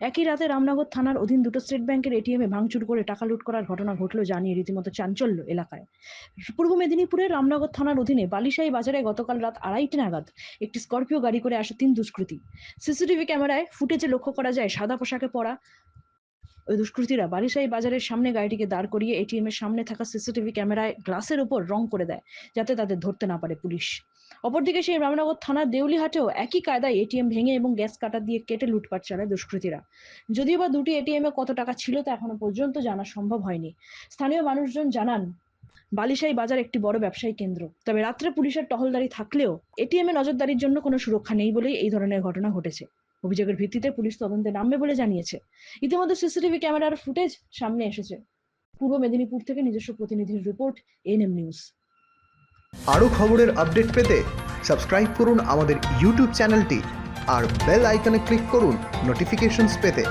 একই রাতে রামনগর থানার অধীন দুটো স্টেট ব্যাংকের এটিএমে ভাঙচুর করে টাকা লুট করার ঘটনা ঘটল জানিয়ে রীতিমতো চাঞ্চল্য এলাকায়। পূর্ব মেদিনীপুরের রামনগর থানার অধীনে বালিশাহী বাজারে গতকাল রাত আড়াইটে নাগাদ একটি স্করপিও গাড়ি করে আসে তিন দুষ্কৃতী। সিসিটিভি ক্যামেরায় ফুটেজে লক্ষ্য করা যায় সাদা পোশাকে পরা ওই দুষ্কৃতীরা বালিশাই বাজারের সামনে গাড়িটিকে দাঁড় করিয়ে এটিএম এর সামনে থাকা সিসিটিভি ক্যামেরায় গ্লাসের উপর রং করে দেয়, যাতে তাদের ধরতে না পারে পুলিশ। অপরদিকে সেই রামনগর থানার দেউলিহাটেও একই কায়দায় এটিএম ভেঙে এবং গ্যাস কাটা দিয়ে কেটে লুটপাট চালায় দুষ্কৃতীরা। যদিও বা দুটি এটিএম এ কত টাকা ছিল তা এখনও পর্যন্ত জানা সম্ভব হয়নি। স্থানীয় মানুষজন জানান, বালিশাই বাজার একটি বড় ব্যবসায়ী কেন্দ্র। তবে রাত্রে পুলিশের টহলদারি থাকলেও এটিএম এ নজরদারির জন্য কোনো সুরক্ষা নেই বলেই এই ধরনের ঘটনা ঘটেছে। অভিযোগের ভিত্তিতে পুলিশ তদন্তে নামবে বলে জানিয়েছে। ইতিমধ্যে সিসিটিভি ক্যামেরার ফুটেজ সামনে এসেছে। পূর্ব মেদিনীপুর থেকে নিজস্ব প্রতিনিধির রিপোর্ট, এনএম নিউজ। আরও খবরের আপডেট পেতে সাবস্ক্রাইব করুন আমাদের ইউটিউব চ্যানেলটি আর বেল আইকনে ক্লিক করুন নোটিফিকেশনস পেতে।